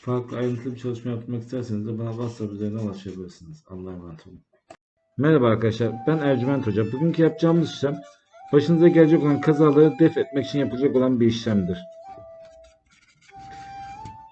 Farklı ayrıntılı bir çalışma yapmak isterseniz de bana WhatsApp üzerinden ulaşabilirsiniz. Allah'a emanet olun. Merhaba arkadaşlar, ben Ercüment Hoca. Bugünkü yapacağımız işlem, başınıza gelecek olan kazaları def etmek için yapılacak olan bir işlemdir.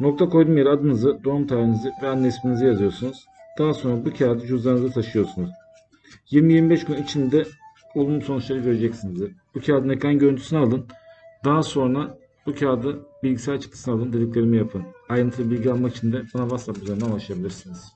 Nokta koyduğum yere adınızı, doğum tarihinizi ve anne isminizi yazıyorsunuz. Daha sonra bu kağıdı cüzdanınıza taşıyorsunuz. 20-25 gün içinde olumlu sonuçları göreceksiniz. Bu kağıdın ekran görüntüsünü alın. Daha sonra bu kağıdı bilgisayar çıktısını alın dediklerimi yapın. Ayrıntılı bilgi almak için de bana WhatsApp üzerinden ulaşabilirsiniz.